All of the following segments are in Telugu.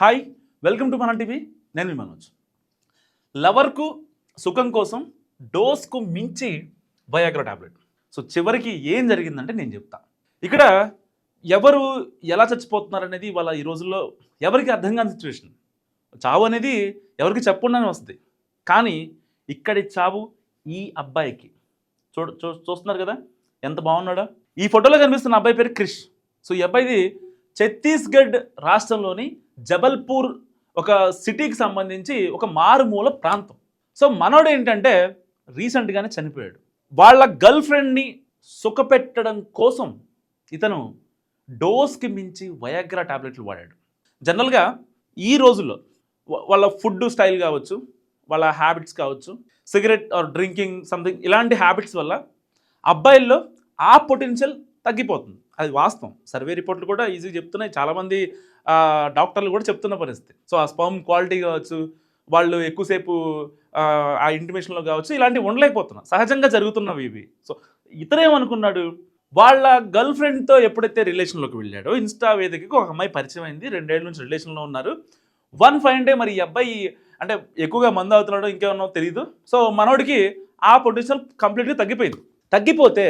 హాయ్ వెల్కమ్ టు మన టీవీ. నేను మీ మనోజ్. లవర్కు సుఖం కోసం డోస్కు మించి వయాగ్రా టాబ్లెట్ సో చివరికి ఏం జరిగిందంటే నేను చెప్తా. ఇక్కడ ఎవరు ఎలా చచ్చిపోతున్నారు అనేది వాళ్ళ ఈ రోజుల్లో ఎవరికి అర్థం కాని సిచ్యువేషన్ చావు అనేది ఎవరికి చెప్పకుండానే వస్తుంది. కానీ ఇక్కడి చావు ఈ అబ్బాయికి. చూడ చూ చూస్తున్నారు కదా? ఎంత బాగున్నాడో? ఈ ఫోటోలో కనిపిస్తున్న అబ్బాయి పేరు క్రిష్. సో ఈ అబ్బాయిది ఛత్తీస్గఢ్ రాష్ట్రంలోని జబల్పూర్ ఒక సిటీకి సంబంధించి ఒక మారుమూల ప్రాంతం. సో మనోడు ఏంటంటే రీసెంట్గానే చనిపోయాడు. వాళ్ళ గర్ల్ ఫ్రెండ్ని సుఖపెట్టడం కోసం ఇతను డోస్కి మించి వయాగ్రా టాబ్లెట్లు వాడాడు. జనరల్గా ఈ రోజుల్లో వాళ్ళ ఫుడ్ స్టైల్ కావచ్చు వాళ్ళ హ్యాబిట్స్ కావచ్చు సిగరెట్ ఆర్ డ్రింకింగ్ సంథింగ్ ఇలాంటి హ్యాబిట్స్ వల్ల అబ్బాయిల్లో ఆ పొటెన్షియల్ తగ్గిపోతుంది. అది వాస్తవం. సర్వే రిపోర్ట్లు కూడా ఈజీగా చెప్తున్నాయి. చాలామంది డాక్టర్లు కూడా చెప్తున్న పరిస్థితి. సో ఆ స్పర్మ్ క్వాలిటీ కావచ్చు వాళ్ళు ఎక్కువసేపు ఆ, ఇంటిమేషన్లో కావచ్చు ఇలాంటివి ఉండలేకపోతున్నారు. సహజంగా జరుగుతున్నవి ఇవి. సో ఇతరేమనుకున్నాడు వాళ్ళ గర్ల్ ఫ్రెండ్తో ఎప్పుడైతే రిలేషన్లోకి వెళ్ళాడో ఇన్స్టా వేదికకి ఒక అమ్మాయి పరిచయం అయింది. రెండేళ్ళ నుంచి రిలేషన్లో ఉన్నారు. వన్ ఫైవ్ డే మరి ఈ అబ్బాయి అంటే ఎక్కువగా మందు అవుతున్నాడో ఇంకేమన్నా తెలియదు సో మనోడికి ఆ పొటెన్షియల్ కంప్లీట్గా తగ్గిపోయింది. తగ్గిపోతే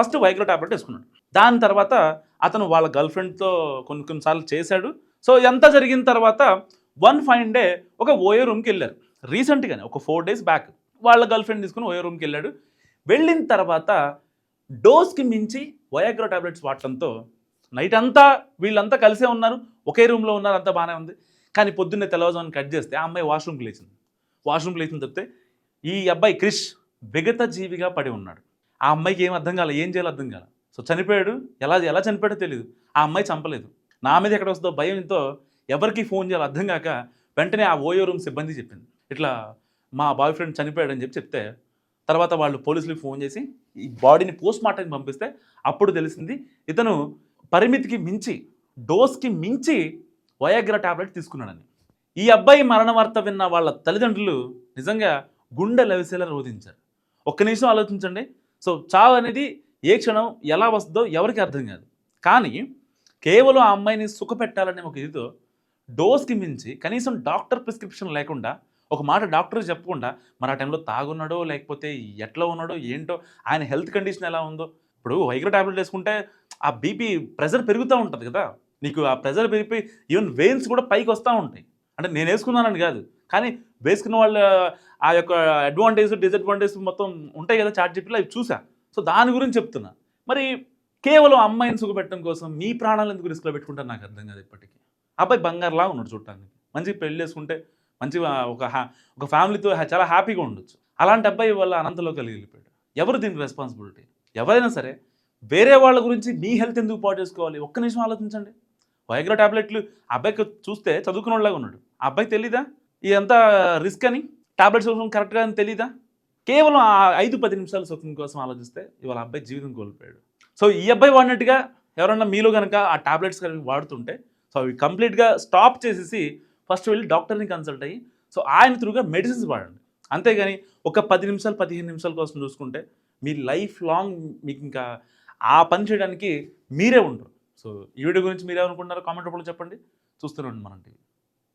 ఫస్ట్ వైగ్రో టాబ్లెట్ వేసుకున్నాడు. దాని తర్వాత అతను వాళ్ళ గర్ల్ ఫ్రెండ్తో కొన్ని కొన్నిసార్లు చేశాడు. సో ఎంత జరిగిన తర్వాత వన్ ఫైవ్ డే ఒక ఓయో రూమ్కి వెళ్ళారు. రీసెంట్గానే ఒక ఫోర్ డేస్ బ్యాక్ వాళ్ళ గర్ల్ ఫ్రెండ్ తీసుకుని ఓయో రూమ్కి వెళ్ళాడు. వెళ్ళిన తర్వాత డోస్కి మించి వయాగ్రో టాబ్లెట్స్ వాడటంతో నైట్ అంతా వీళ్ళంతా కలిసే ఉన్నారు. ఒకే రూమ్లో ఉన్నారు. అంతా బాగానే ఉంది. కానీ పొద్దున్నే తెల్లవారుజామున కట్ చేస్తే ఆ అమ్మాయి వాష్రూమ్కి లేచింది. వాష్రూమ్కి లేచిన తప్పితే ఈ అబ్బాయి క్రిష్ విగత జీవిగా పడి ఉన్నాడు. ఆ అమ్మాయికి ఏం అర్థం కాలే ఏం చేయాలో అర్థం కాలే. సో చనిపోయాడు ఎలా ఎలా చనిపోయాడో తెలియదు ఆ అమ్మాయి చంపలేదు. నా మీద ఎక్కడ వస్తుందో భయంతో ఎవరికి ఫోన్ చేయాలో అర్థం కాక వెంటనే ఆ ఓయో రూమ్ సిబ్బంది చెప్పింది. ఇట్లా మా బాయ్ ఫ్రెండ్ చనిపోయాడని చెప్పి చెప్తే తర్వాత వాళ్ళు పోలీసులకు ఫోన్ చేసి ఈ బాడీని పోస్ట్ మార్టంకి పంపిస్తే అప్పుడు తెలిసింది ఇతను పరిమితికి మించి డోస్కి మించి వయాగ్రా టాబ్లెట్ తీసుకున్నాడని. ఈ అబ్బాయి మరణ వార్త విన్న వాళ్ళ తల్లిదండ్రులు నిజంగా గుండె లవిసేలా రోధించారు. ఒక్క నిమిషం ఆలోచించండి. సో చావు అనేది ఏ క్షణం ఎలా వస్తుందో ఎవరికి అర్థం కాదు. కానీ కేవలం ఆ అమ్మాయిని సుఖపెట్టాలనే ఒక ఇదితో డోస్కి మించి కనీసం డాక్టర్ ప్రిస్క్రిప్షన్ లేకుండా ఒక మాట డాక్టర్ చెప్పకుండా మరి ఆ టైంలో తాగున్నాడో లేకపోతే ఎట్లా ఉన్నాడో ఏంటో ఆయన హెల్త్ కండిషన్ ఎలా ఉందో. ఇప్పుడు వైగ్ర టాబ్లెట్ వేసుకుంటే ఆ బీపీ ప్రెషర్ పెరుగుతూ ఉంటుంది కదా. నీకు ఆ ప్రెషర్ పెరిగిపోయి ఈవెన్ వెయిన్స్ కూడా పైకి వస్తూ ఉంటాయి. అంటే నేను వేసుకున్నానని కాదు. కానీ వేసుకున్న వాళ్ళ ఆ యొక్క అడ్వాంటేజ్ డిసడ్వాంటేజ్ మొత్తం ఉంటాయి కదా చాట్ చెప్పి అవి చూసా. సో దాని గురించి చెప్తున్నా. మరి కేవలం అమ్మాయిని సుఖపెట్టడం కోసం మీ ప్రాణాలు ఎందుకు రిస్క్లో పెట్టుకుంటారు నాకు అర్థం కాదు ఇప్పటికీ. అబ్బాయి బంగారులా ఉన్నాడు చూడటానికి. మంచి పెళ్ళి చేసుకుంటే మంచిగా ఒక హ్యా ఒక ఫ్యామిలీతో చాలా హ్యాపీగా ఉండొచ్చు. అలాంటి అబ్బాయి వాళ్ళ అనంతలో కలిగి వెళ్ళిపోయాడు. ఎవరు దీనికి రెస్పాన్సిబిలిటీ ఎవరైనా సరే వేరే వాళ్ళ గురించి మీ హెల్త్ ఎందుకు పాటు చేసుకోవాలి? ఒక్క నిమిషం ఆలోచించండి. వైగ్రా ట్యాబ్లెట్లు ఆ అబ్బాయికి చూస్తే చదువుకున్న వాళ్ళగా ఉన్నాడు అబ్బాయి తెలీదా? ఇదంతా రిస్క్ అని? టాబ్లెట్స్ కరెక్ట్గా అని తెలీదా? కేవలం ఆ ఐదు పది నిమిషాల సుఖం కోసం ఆలోచిస్తే ఇవాళ అబ్బాయి జీవితం కోల్పోయాడు. సో ఈ అబ్బాయి వాడినట్టుగా ఎవరన్నా మీలో కనుక ఆ టాబ్లెట్స్ కనుక వాడుతుంటే సో అవి కంప్లీట్గా స్టాప్ చేసేసి ఫస్ట్ వెళ్ళి డాక్టర్ని కన్సల్ట్ అయ్యి సో ఆయన త్రూగా మెడిసిన్స్ వాడండి. అంతేగాని ఒక పది నిమిషాలు పదిహేను నిమిషాల కోసం చూసుకుంటే మీ లైఫ్ లాంగ్ మీకు ఇంకా ఆ పని చేయడానికి మీరే ఉండరు. సో ఈ వీడియో గురించి మీరేమనుకుంటున్నారో కామెంట్ రూపంలో చెప్పండి. చూస్తూనే ఉండండి మనం టీవీ.